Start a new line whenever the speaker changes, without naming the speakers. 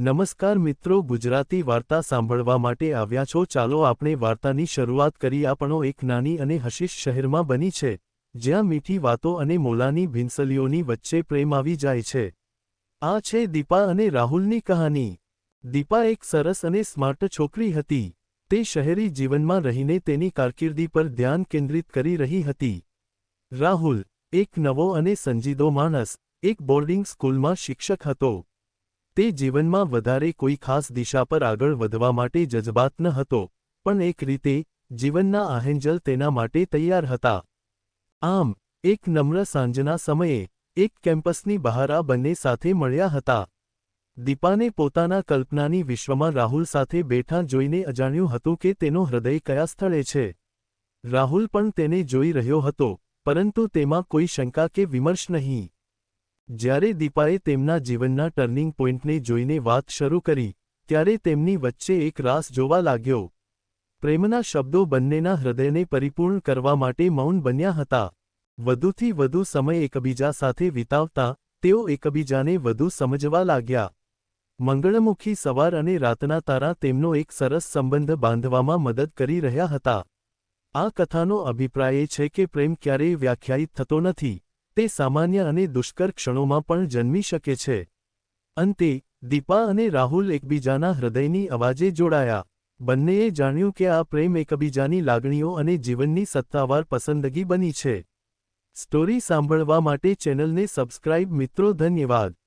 નમસ્કાર મિત્રો, ગુજરાતી વાર્તા સાંભળવા માટે આવ્યા છો. ચાલો આપણે વાર્તાની શરૂઆત કરી. આપણો એક નાની અને હશીશ શહેરમાં બની છે, જ્યાં મીઠી વાતો અને મોલાની ભીંસલીઓની વચ્ચે પ્રેમ આવી જાય છે. આ છે દીપા અને રાહુલની કહાની. દીપા એક સરસ અને સ્માર્ટ છોકરી હતી. તે શહેરી જીવનમાં રહીને તેની કારકિર્દી પર ધ્યાન કેન્દ્રિત કરી રહી હતી. રાહુલ, એક નવો અને સંજીદો માણસ, એક બોર્ડિંગ સ્કૂલમાં શિક્ષક હતો. તે જીવનમાં વધારે કોઈ ખાસ દિશા પર આગળ વધવા માટે જજબાત ન હતો, પણ એક રીતે, જીવનના આહેન્જલ તેના માટે તૈયાર હતા. આમ, એક નમ્ર સાંજના સમયે, એક કેમ્પસની બહાર આ બંને સાથે મળ્યા હતા. દીપાને પોતાના કલ્પનાની વિશ્વમાં રાહુલ સાથે બેઠા જોઈને અજાણ્યું હતું કે તેનો હૃદય કયા સ્થળે છે. રાહુલ પણ તેને જોઈ રહ્યો હતો, પરંતુ તેમાં કોઈ શંકા કે વિમર્શ નહીં. જ્યારે દીપાએ તેમના જીવનના ટર્નિંગ પોઈન્ટને જોઈને વાત શરૂ કરી, ત્યારે તેમની વચ્ચે એક રાસ જોવા લાગ્યો. પ્રેમના શબ્દો બંનેના હૃદયને પરિપૂર્ણ કરવા માટે મૌન બન્યા હતા. વધુથી વધુ સમય એકબીજા સાથે વિતાવતા, તેઓ એકબીજાને વધુ સમજવા લાગ્યા. મંગળમુખી સવાર અને રાતના તારા તેમનો એક સરસ સંબંધ બાંધવામાં મદદ કરી રહ્યા હતા. આ કથાનો અભિપ્રાય એ છે કે પ્રેમ ક્યારેય વ્યાખ્યાયિત થતો નથી. તે સામાન્ય અને દુષ્કર ક્ષણોમાં પણ જન્મી શકે છે. અંતે, દીપા અને રાહુલ એકબીજાના હૃદયની અવાજે જોડાયા. બંનેએ જાણ્યું કે આ પ્રેમ એકબીજાની લાગણીઓ અને જીવનની સત્તાવાર પસંદગી બની છે. સ્ટોરી સાંભળવા માટે ચેનલને સબસ્ક્રાઇબ મિત્રો, ધન્યવાદ.